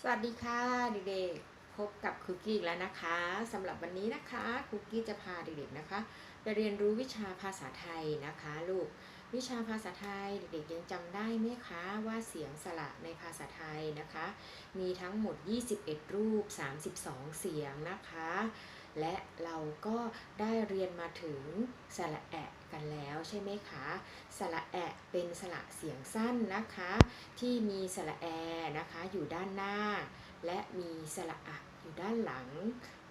สวัสดีค่ะเด็กๆพบกับคุกกี้แล้วนะคะสำหรับวันนี้นะคะคุกกี้จะพาเด็กๆนะคะ ไปเรียนรู้วิชาภาษาไทยนะคะลูกวิชาภาษาไทยเด็กๆยังจำได้ไหมคะว่าเสียงสระในภาษาไทยนะคะ มีทั้งหมด 21 รูป 32 เสียงนะคะ และเราก็ได้เรียนมาถึงสระแอะกันแล้วใช่ไหมคะสระแอะเป็นสระเสียงสั้นนะคะ ที่มีสระแอนะคะอยู่ด้านหน้า และมีสระอะอยู่ด้านหลัง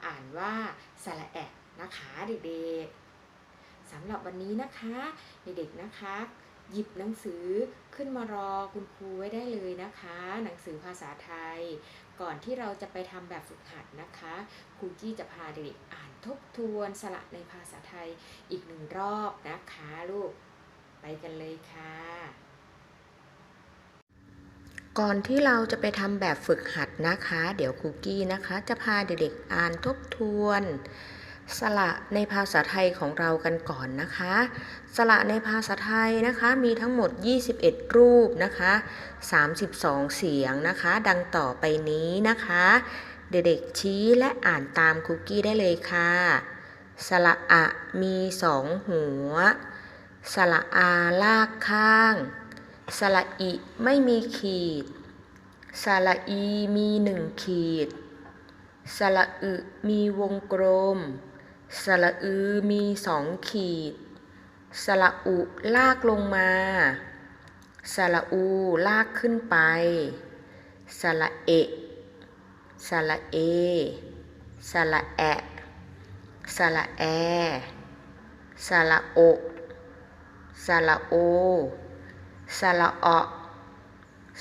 อ่านว่าสระแอะนะคะเด็กๆสำหรับวันนี้นะคะเด็กๆนะคะ หยิบหนังสือขึ้นมารอคุณครูไว้ได้เลยนะคะ หนังสือภาษาไทย ก่อนที่เราจะไปทำแบบฝึกหัดนะคะครูกี้จะพาเด็กๆอ่านทบทวนสระในภาษาไทยอีกหนึ่งรอบนะคะลูกไปกันเลยค่ะ ก่อนที่เราจะไปทำแบบฝึกหัดนะคะ เดี๋ยวคุกกี้นะคะ จะพาเด็กๆอ่านทบทวน สระในภาษาไทยของเรากันก่อนนะคะ สระในภาษาไทยนะคะมีทั้งหมด 21 รูปนะคะ 32 เสียงนะคะ ดังต่อไปนี้นะคะ เด็กๆชี้และอ่านตามคุกกี้ได้เลยค่ะ สระอะมีสองหัว สระอาลากข้าง สระอิไม่มีขีด สระอีมีหนึ่งขีด สระอึมีวงกลม สระอือมีสองขีด สระอุลากลงมา สระอูลากขึ้นไป สระเอะสระเอ สระแอะสระแอ สระโอ สระโอ สระออ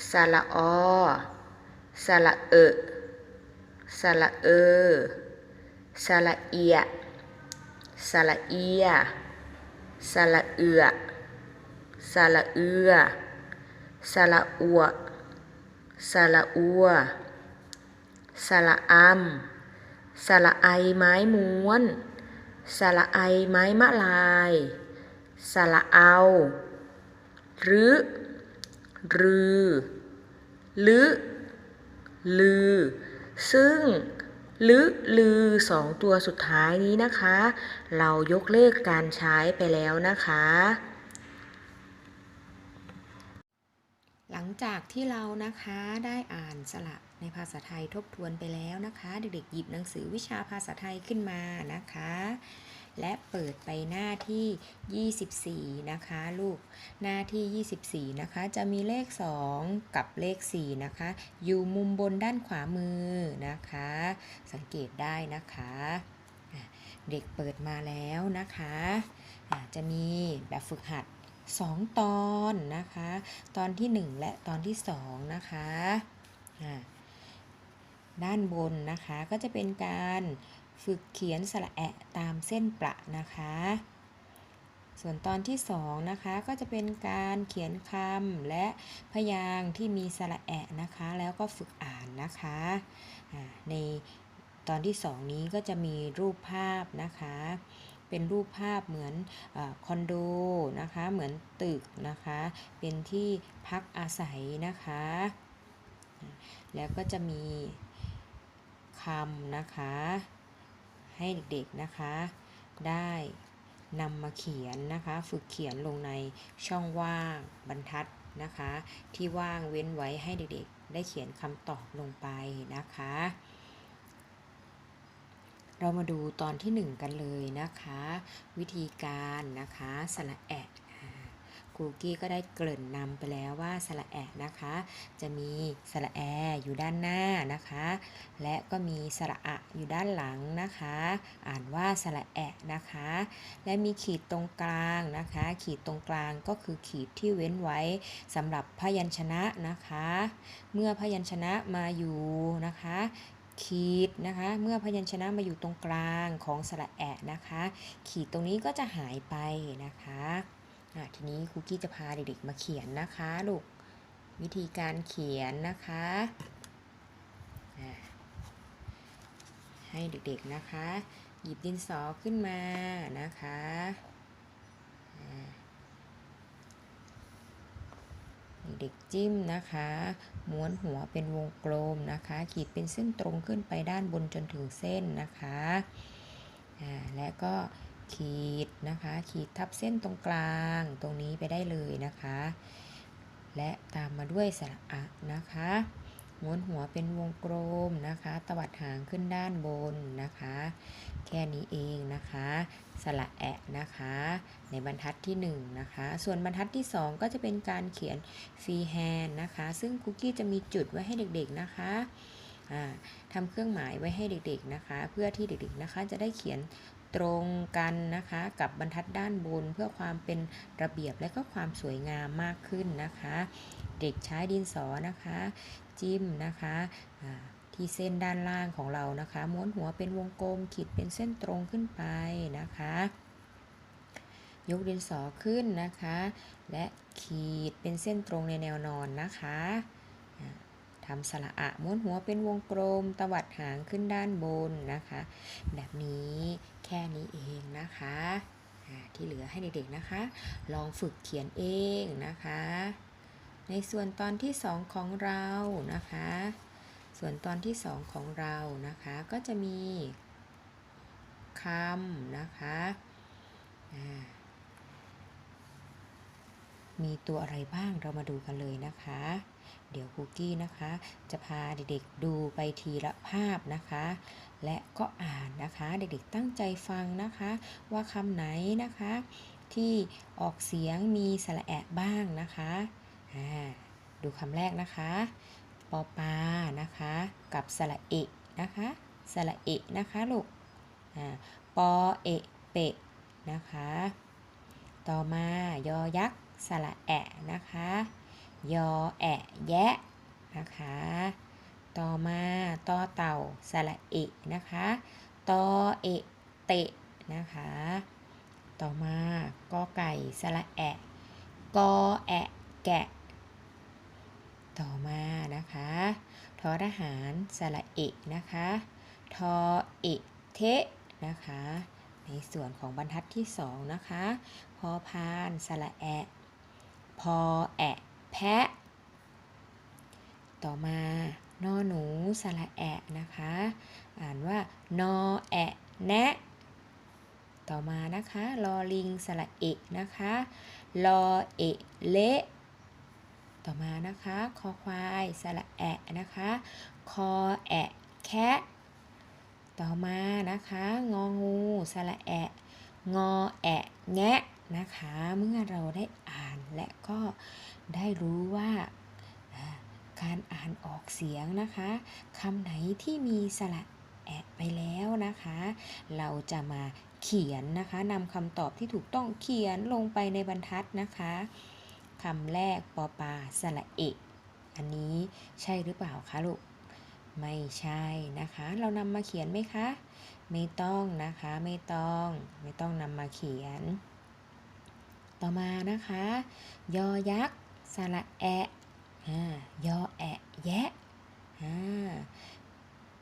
สระออสระเอ สระเอ สระเอีย สระเอีย สระเอือ สระเอือ สระอัว สระอัว สระอำสระไอไม้ม้วน สระไอไม้มะลาย สระเอาหรือรือลึลือ ซึ่ง ลึลือสองตัวสุดท้ายนี้นะคะ เรายกเลิกการใช้ไปแล้วนะคะ หลังจากที่เรานะคะได้อ่านสระในภาษาไทยทบทวนไปแล้วนะคะ เด็กๆหยิบหนังสือวิชาภาษาไทยขึ้นมานะคะ และเปิดไปหน้าที่ 24 นะคะลูก หน้าที่ 24 นะคะ จะมีเลข 2 กับเลข 4 นะคะ อยู่มุมบนด้านขวามือนะคะ สังเกตได้นะคะ เด็กเปิดมาแล้วนะคะอะจะมีแบบฝึกหัด 2 ตอนนะคะ ตอนที่ 1 และตอนที่ 2 นะคะะด้านบนนะคะก็จะเป็นการ ฝึกเขียนสระแอะตามเส้นประนะคะ ส่วนตอนที่2นะคะก็จะเป็นการเขียนคำและพยางค์ที่มีสระแอะนะคะ แล้วก็ฝึกอ่านนะคะในตอนที่ 2 นี้ก็จะมีรูปภาพนะคะ เป็นรูปภาพเหมือนอคอนโดนะคะ เหมือนตึกนะคะ เป็นที่พักอาศัยนะคะ แล้วก็จะมีคำนะคะ ให้เด็กๆนะคะ ได้นำมาเขียนนะคะ ฝึกเขียนลงในช่องว่างบรรทัดนะคะ ที่ว่างเว้นไว้ให้เด็กๆ ได้เขียนคำตอบลงไปนะคะ เรามาดูตอนที่ 1 กันเลยนะคะ วิธีการนะคะสระแอะ ครูกี้ก็ได้เกริ่นนำไปแล้วว่าสระแอะนะคะ จะมีสระแออยู่ด้านหน้านะคะ และก็มีสระอะอยู่ด้านหลังนะคะ อ่านว่าสระแอะนะคะ และมีขีดตรงกลางนะคะ ขีดตรงกลางก็คือขีดที่เว้นไว้สำหรับพยัญชนะนะคะ เมื่อพยัญชนะมาอยู่นะคะขีดนะคะเมื่อพยัญชนะมาอยู่ตรงกลางของสระแอะนะคะ ขีดตรงนี้ก็จะหายไปนะคะอะ ทีนี้ครูกี้จะพาเด็กๆมาเขียนนะคะลูกวิธีการเขียนนะคะให้เด็กๆนะคะ หยิบดินสอขึ้นมานะคะเด็กจิ้มนะคะ ม้วนหัวเป็นวงกลมนะคะ ขีดเป็นเส้นตรงขึ้นไปด้านบนจนถึงเส้นนะคะ และก็ ขีดนะคะ ขีดทับเส้นตรงกลางตรงนี้ไปได้เลยนะคะ และตามมาด้วยสระอะนะคะม้วนหัวเป็นวงกลมนะคะ ตวัดหางขึ้นด้านบนนะคะ แค่นี้เองนะคะ สระแอะนะคะ ในบรรทัดที่1นะคะ ส่วนบรรทัดที่ 2 ก็จะเป็นการเขียนฟรีแฮนด์นะคะ ซึ่งคุกกี้จะมีจุดไว้ให้เด็กๆนะคะทำเครื่องหมายไว้ให้เด็กๆนะคะ เพื่อที่เด็กๆนะคะ จะได้เขียน ตรงกันนะคะกับบรรทัดด้านบนเพื่อความเป็นระเบียบและก็ความสวยงามมากขึ้นนะคะ เด็กใช้ดินสอนะคะ จิ้มนะคะที่เส้นด้านล่างของเรานะคะ ม้วนหัวเป็นวงกลมขีดเป็นเส้นตรงขึ้นไปนะคะ ยกดินสอขึ้นนะคะ และขีดเป็นเส้นตรงในแนวนอนนะคะทำสระอะม้วนหัวเป็นวงกลมตวัดหางขึ้นด้านบนนะคะ แบบนี้ แค่นี้เองนะคะที่เหลือให้เด็กๆนะคะ ลองฝึกเขียนเองนะคะ ในส่วนตอนที่ 2 ของเรานะคะ ส่วนตอนที่ 2 ของเรานะคะก็จะมีคำนะคะอ่า มีตัวอะไรบ้างเรามาดูกันเลยนะคะ เดี๋ยวคุกกี้นะคะ จะพาเด็กๆดูไปทีละภาพนะคะ และก็อ่านนะคะ เด็กๆตั้งใจฟังนะคะ ว่าคำไหนนะคะ ที่ออกเสียงมีสระแอะบ้างนะคะดูคำแรกนะคะปอปานะคะ กับสระเอะนะคะสระเอะนะคะลูกอปอเอะเปะนะคะ ต่อมายอยักษ์ สระแอะนะคะ ยอแอะแยะนะคะ ต่อมาต่อเต่าสระเอะนะคะตอเอะเตะนะคะ ต่อมากอไก่สระแอะกอแอะแกะ ต่อมานะคะทอทหารสระเอะนะคะทอเอะเทะนะคะในส่วนของบรรทัดที่สองนะคะ พอพาน สระแอะ พอแอะแพะ ต่อมานอหนูสระแอะนะคะ อ่านว่านอแอะแนะต่อมานะคะลอลิงสระเอะนะคะลอเอะเละต่อมานะคะคอควายสระแอะนะคะคอแอะแคะต่อมานะคะงองูสระแอะงอแอะแงะ นะคะ เมื่อเราได้อ่านและก็ได้รู้ว่าการอ่านออกเสียงนะคะคำไหนที่มีสระแอะไปแล้วนะคะ เราจะมาเขียนนะคะนำคำตอบที่ถูกต้องเขียนลงไปในบรรทัดนะคะคำแรกปอปาสระเอะอันนี้ใช่หรือเปล่าคะลูกไม่ใช่นะคะ เรานำมาเขียนไหมคะ ไม่ต้องนะคะ ไม่ต้อง ไม่ต้องนำมาเขียน ต่อมานะคะ ยอยักษ์สระแอะยอแอะแยะ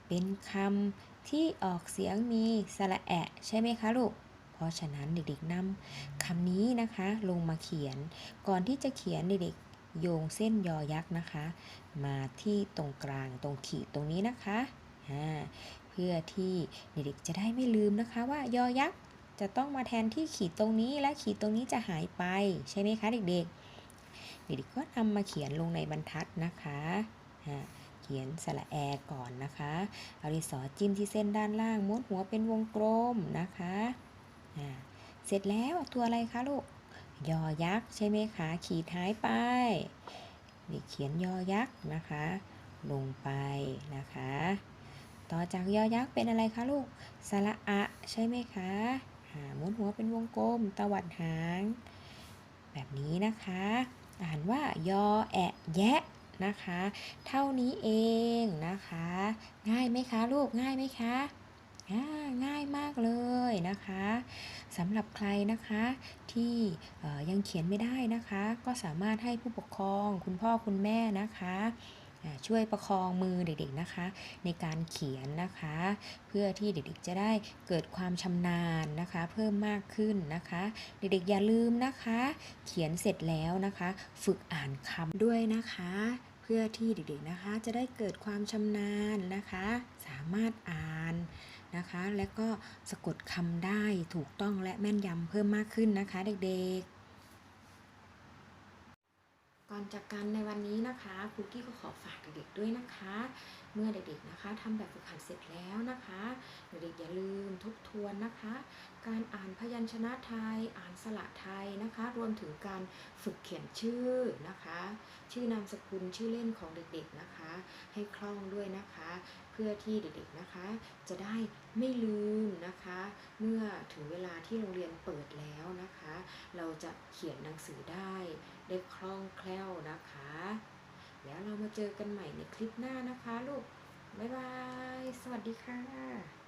เป็นคำที่ออกเสียงมีสระแอะใช่ไหมคะลูก เพราะฉะนั้นเด็กๆนำคำนี้นะคะลงมาเขียน ก่อนที่จะเขียนเด็กๆโยงเส้นยอยักษ์นะคะ มาที่ตรงกลางตรงขีดตรงนี้นะคะ เพื่อที่เด็กๆจะได้ไม่ลืมนะคะว่ายอยักษ์ จะต้องมาแทนที่ขีดตรงนี้และขีดตรงนี้จะหายไปใช่ไหมคะเด็กๆ เด็กๆก็นำมาเขียนลงในบรรทัดนะคะเขียนสระแอก่อนนะคะเอาดินสอจิ้มที่เส้นด้านล่างม้วนหัวเป็นวงกลมนะคะเสร็จแล้วตัวอะไรคะลูกยอยักษ์ใช่ไหมคะขีดหายไปเด็กเขียนยอยักษ์นะคะ ลงไปนะคะ ต่อจากยอยักษ์เป็นอะไรคะลูกสระอะใช่ไหมคะ หมุนหัวเป็นวงกลม ตวัดหาง แบบนี้นะคะ อ่านว่ายอแอะแยะนะคะ เท่านี้เองนะคะ ง่ายไหมคะลูกง่ายไหมคะง่ายมากเลยนะคะสำหรับใครนะคะที่ยังเขียนไม่ได้นะคะ ก็สามารถให้ผู้ปกครองคุณพ่อคุณแม่นะคะ ช่วยประคองมือเด็กๆนะคะ ในการเขียนนะคะ เพื่อที่เด็กๆจะได้เกิดความชำนาญนะคะ เพิ่มมากขึ้นนะคะ เด็กๆอย่าลืมนะคะ เขียนเสร็จแล้วนะคะ ฝึกอ่านคำด้วยนะคะ เพื่อที่เด็กๆนะคะจะได้เกิดความชำนาญนะคะ สามารถอ่านนะคะ และก็สะกดคำได้ถูกต้องและแม่นยำเพิ่มมากขึ้นนะคะ เด็กๆ จากกันในวันนี้นะคะครูกี้ก็ขอฝากเด็กๆด้วยนะคะ เมื่อเด็กๆนะคะทำแบบฝึกหัดเสร็จแล้วนะคะเด็กๆอย่าลืมทบทวนนะคะ การอ่านพยัญชนะไทย อ่านสระไทยนะคะ รวมถึงการฝึกเขียนชื่อนะคะ ชื่อนามสกุลชื่อเล่นของเด็กๆนะคะ ให้คล่องด้วยนะคะ เพื่อที่เด็กๆนะคะ จะได้ไม่ลืมนะคะ เมื่อถึงเวลาที่โรงเรียนเปิดแล้วนะคะ เราจะเขียนหนังสือได้ได้คล่องแคล่วนะคะ แล้วเรามาเจอกันใหม่ในคลิปหน้านะคะลูก บ๊ายบาย สวัสดีค่ะ